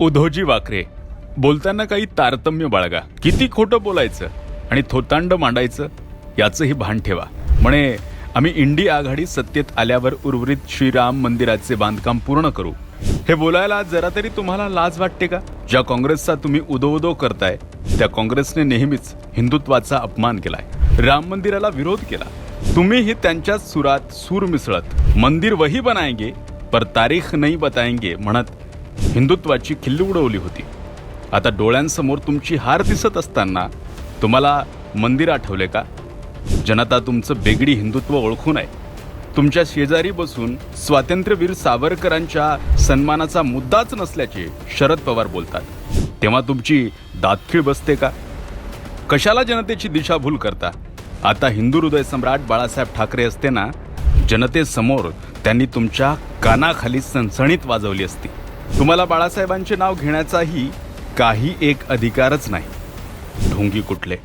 उधोजी वाकरे. बोलताना काही तारतम्य बाळगा. किती खोटं बोलायचं आणि थोतांड मांडायचं याचंही भान ठेवा. म्हणे आम्ही इंडी आघाडी सत्तेत आल्यावर उर्वरित श्रीराम मंदिराचे बांधकाम पूर्ण करू. हे बोलायला जरा तरी तुम्हाला लाज वाटते का? ज्या काँग्रेसचा तुम्ही उदो उदो करताय त्या काँग्रेसने नेहमीच हिंदुत्वाचा अपमान केलाय. राम मंदिराला विरोध केला. तुम्हीही त्यांच्याच सुरात सूर मिसळत मंदिर वही बनाएंगे पर तारीख नाही बताएंगे म्हणत हिंदुत्वाची खिल्ली उडवली होती. आता डोळ्यांसमोर तुमची हार दिसत असताना तुम्हाला मंदिर आठवले का? जनता तुमचं बेगडी हिंदुत्व ओळखून आहे तुमच्या शेजारी बसून स्वातंत्र्यवीर सावरकरांच्या सन्मानाचा मुद्दाच नसल्याचे शरद पवार बोलतात. तेव्हा तुमची दातखीळ बसते का? कशाला जनतेची दिशाभूल करता? आता हिंदू हृदय सम्राट बाळासाहेब ठाकरे असते ना जनतेसमोर त्यांनी तुमच्या कानाखाली सणसणीत वाजवली असती. तुम्हाला बाळासाहेबांचे नाव घेण्याचाही काही एक अधिकारच नाही. ढोंगी कुठले?